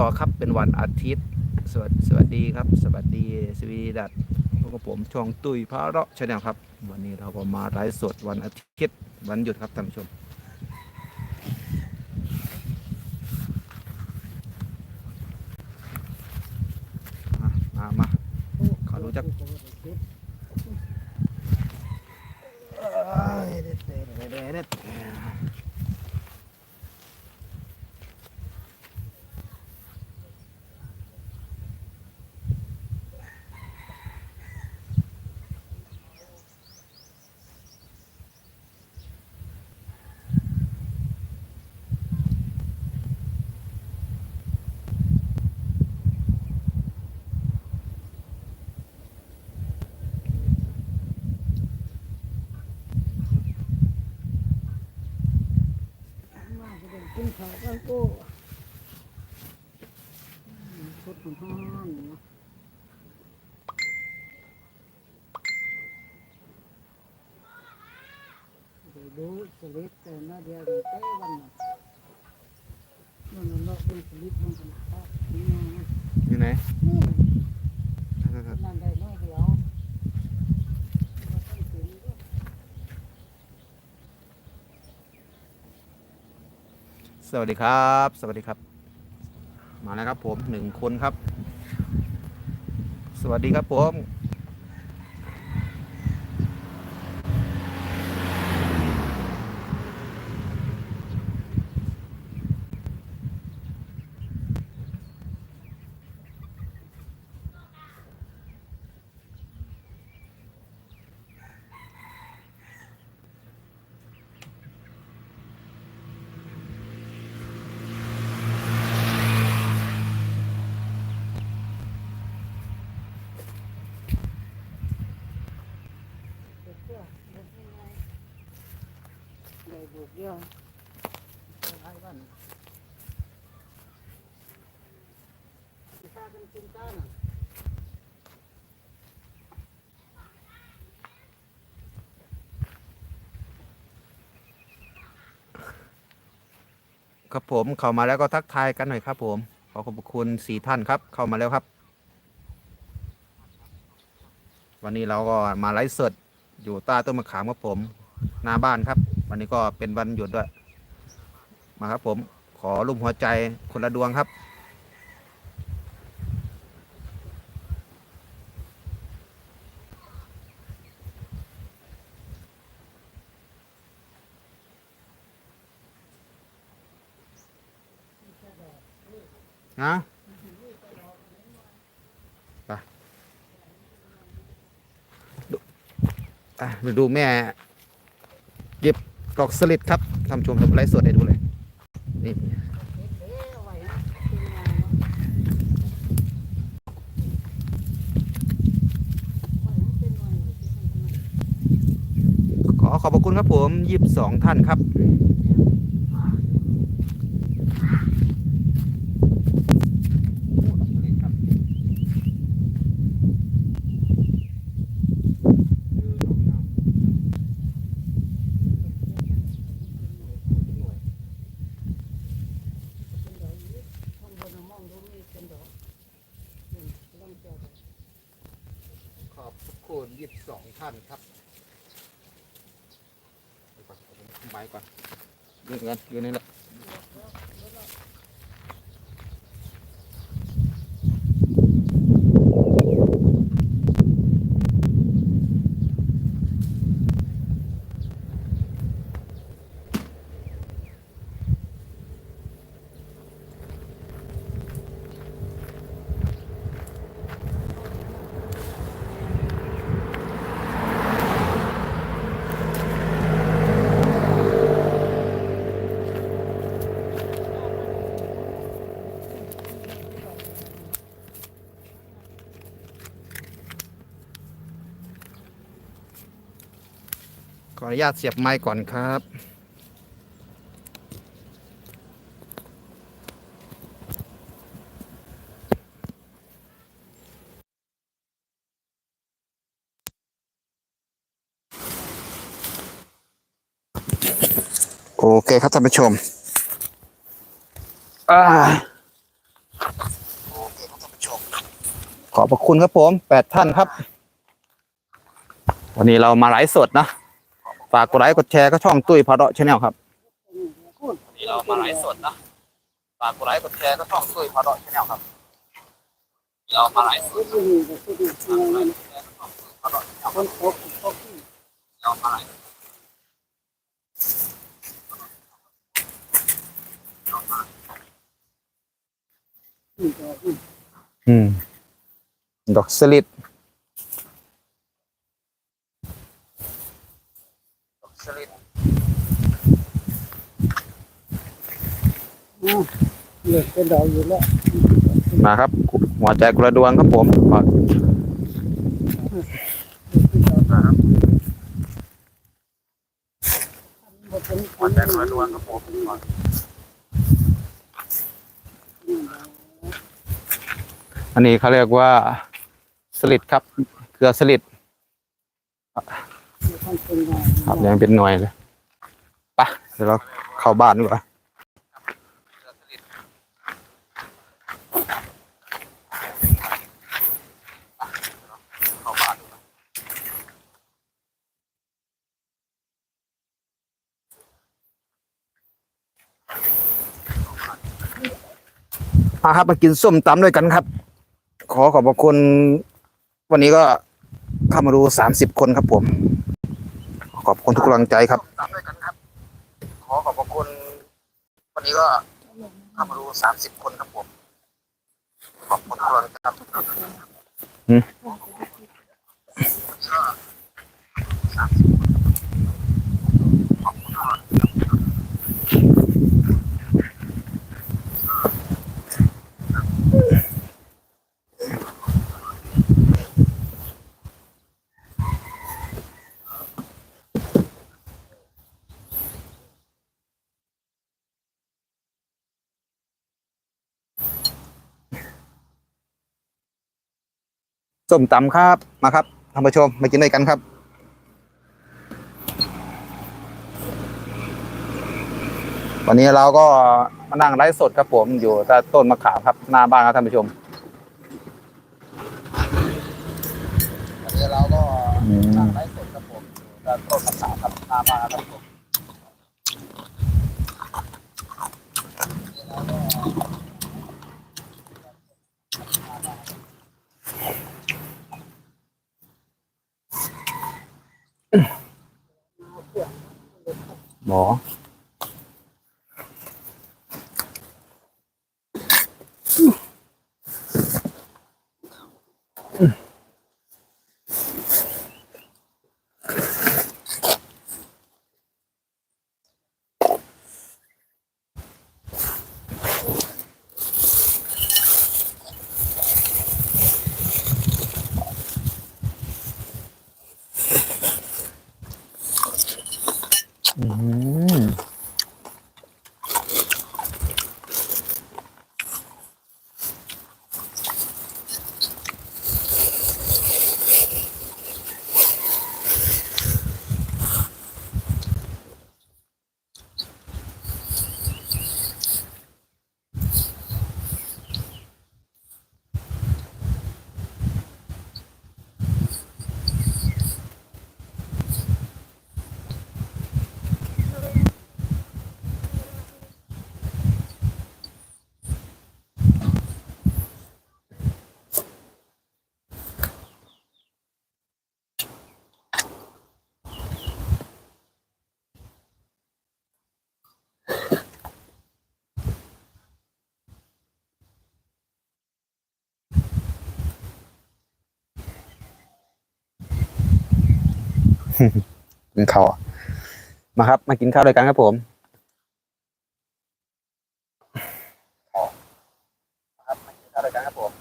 ต่อครับเป็นวันอาทิตย์ สวัสสวัสดีครับ สวัสดีสวีดัตพบกับผมช่องตุยพระเราะชาแนลครับ วันนี้เราก็มาไลฟ์สดวันอาทิตย์วันหยุดครับท่านผู้ชม มามามาขอรู้จักมาจะ เป็นกินข้าวกันโก้พุดของห้อนเนาะเดี๋ยวดูสลิปแต่หน้าเดียวเดี๋ยวเต้วันน่ะมันมันเลาะดูสลิปมันกันครับนี่ไงอยู่ไหนนี่นั่นได้น้อยเดียวบ่ต้องถึงก็ สวัสดีครับ สวัสดีครับ มาแล้วครับผมหนึ่งคนครับ สวัสดีครับผม เดี๋ยวเพื่อเดี๋ยวให้ไงได้บุก เดียวครับผมเข้ามาแล้วก็ทักทายกันหน่อยครับ ผม ขอขอบคุณสี่ท่านครับ เข้ามาแล้วครับ วันนี้เราก็มาไลฟ์สดอยู่ใต้ต้นมะขามครับผม หน้าบ้านครับ วันนี้ก็เป็นวันหยุดด้วย มาครับผมขอรูปหัวใจคนละดวงครับ นะไปดูอะไปดูแม่เก็บ ดอกสลิดครับทำชมทำไลฟ์สดให้ดูเลยนี่ขอขอบคุณครับผมยี่สิบสองท่านครับ 12 ท่านครับไปก่อนไม้ก่อนยืนกันอยู่นี่แหละ ขออนุญาตเสียบไม้ก่อนครับ โอเคครับท่านผู้ชมอ่าอบพระคุณครับผมแปดท่านครับ วันนี้เรามาไลฟ์สดนะ ฝากกดไลค์กดแชร์ก็ช่องตุ้ยพาเดาะชาแนลครับวันนี้เรามาไลฟ์สดนะฝากกดไลค์กดแชร์ก็ช่องตุ้ยพาเดาะชาแนลครับเรามาไลฟ์สดก็อยู่ก็คืออยู่คนตกตกเรามาไลฟ์นี่ก็อืมอืมดอกสลิดดอกสลิด เลิกเป็นดอกอยู่แล้วมาครับ หัวใจกระดวงครับผมหัวใจกระดวงครับผมอันนี้เขาเรียกว่าสลิดครับ เกลือสลิดท่านเป็นไงครับยังเป็นหน่วยเลยปะเดี๋ยวเราเข้าบ้านดีกว่า มาครับมากินส้มตำด้วยกันครับ ขอขอบพระคุณ วันนี้ก็เข้ามาดูสามสิบคนครับผม ขอบคุณทุกกำลังใจครับตามด้วยกันครับ ขอขอบพระคุณ วันนี้ก็เข้ามาดูสามสิบคนครับผม ขอบคุณทุกกำลังใจครับหืมส้ม ส้มตำครับมาครับท่านผู้ชมมากินด้วยกันครับ วันนี้เราก็มานั่งไลฟ์สดครับผมอยู่ใต้ต้นมะขามครับหน้าบ้านครับท่านผู้ชมวันนี้เราก็นั่งไลฟ์สดครับผมอยู่ใต้ต้นมะขามครับหน้าบ้านครับท่านผู้ชม หมอ กินข้าวมาครับมากินข้าวด้วยกันครับผมครับ มากินข้าวด้วยกันครับผม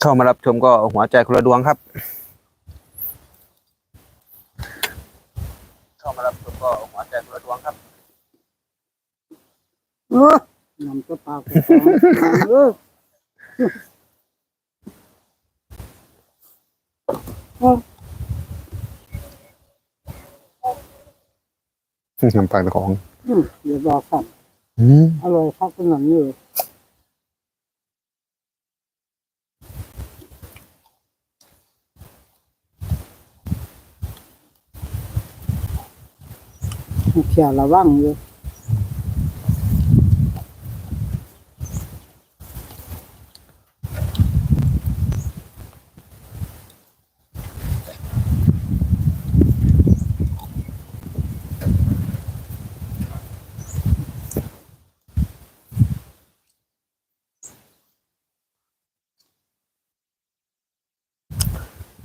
เข้ามารับชมก็หัวใจคนละดวงครับ เข้ามารับชม น้ำก็ปากออน้ำปลาของเดี๋ยวรอครับอร่อยครับขนาดนี้เขียระวังอยู่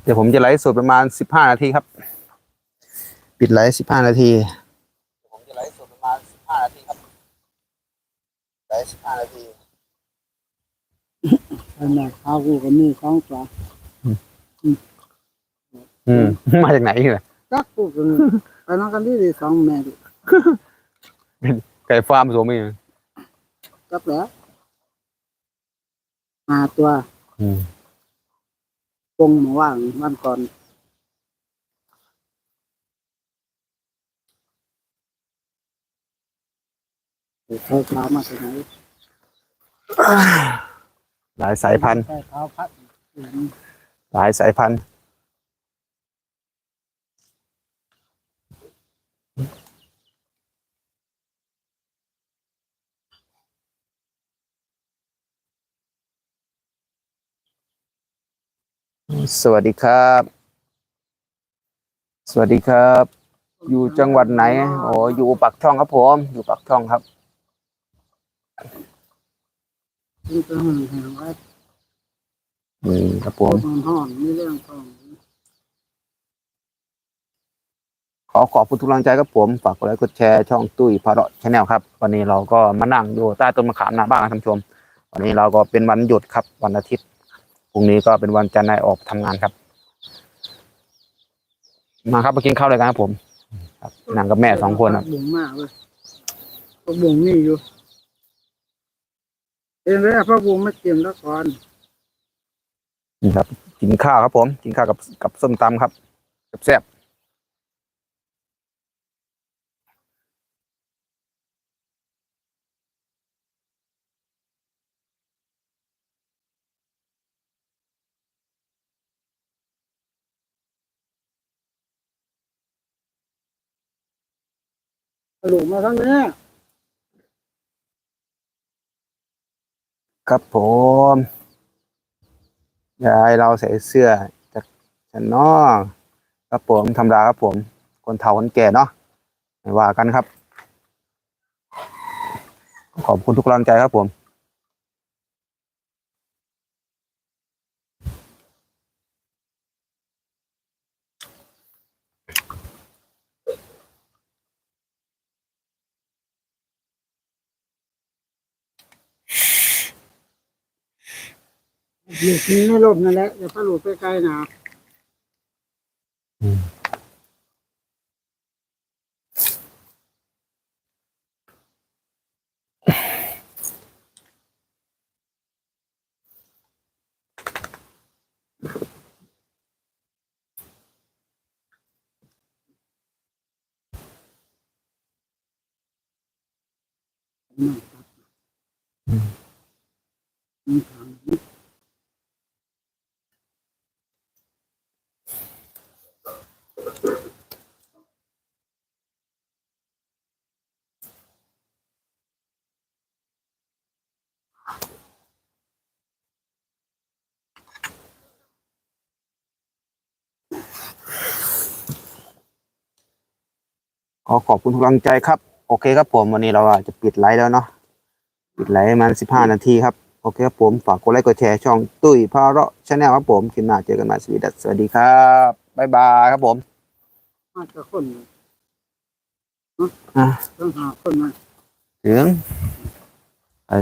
เดี๋ยวผมจะไลฟ์สดประมาณสิบห้านาทีครับ ปิดไลฟ์สิบห้านาทีผมจะไลฟ์สดประมาณสิบห้านาทีครับไลฟ์สิบห้านาทีขนาดข้าวกูก็มีสองตัวอืมมาจากไหนเนี่ยจักกูก็มีไปนั่งกันที่ดีสองแม่ดิไก่ฟาร์มสวมอีกจับแล้วห้าตัว อืม ปงมาว่างวันก่อนเขาเช้ามาจากไหนหลายสายพันธุ์ ใช่เท้าพัดอืมหลายสายพันธุ์ สวัสดีครับ สวัสดีครับ อยู่จังหวัดไหนโอ้อยู่ปักช่องครับผม อยู่ปักช่องครับนี่เป็นหนึ่งแห่งวัดนี่ครับผมมันห้องนี่เรื่องของขอขอบคุณทุกกำลังใจครับผมฝากกดไลค์กดแชร์ช่องตุ้ยพาระชาแนลครับ วันนี้เราก็มานั่งอยู่ใต้ต้นมะขามหน้าบ้านนะท่านผู้ชม วันนี้เราก็เป็นวันหยุดครับวันอาทิตย์ พรุ่งนี้ก็เป็นวันจันทร์นายออกทำงานครับ มาครับมากินข้าวเลยกันครับผมครับนั่งกับแม่สองคนครับบุ๋งมากเลยพระบุ๋งนี่อยู่เองเลยพระบุ๋งไม่เตรียมแล้วก่อนนี่ครับ กินข้าวครับผม กินข้าวกับกับส้มตำครับแซ่บ หลุมมาทั้งนี้ครับผมยายเราใส่เสื้อจากฉันเนอครับผมธรรมดาครับผม คนเฒ่าคนแก่เนาะไม่ว่ากันครับ ขอบคุณทุกกำลังใจครับผม หลุดนี้ไม่ลบนั่นแหละอย่าพระหลุดไปไกลนะนั่งตัดนี่ท ขอขอบคุณทุกกำลังใจครับ โอเคครับผมวันนี้เราอาจจะปิดไลฟ์แล้วเนาะปิดไลฟ์ประมาณสิบห้านาทีครับโอเคครับผมฝากกดไลค์กดแชร์ช่องตุ้ยพาเราชาแนลครับผมคลิปหน้าเจอกันใหม่สวัสดีสวัสดีครับบ๊ายบายครับผมมาจะคนอะต้องหาคนมาถึงอ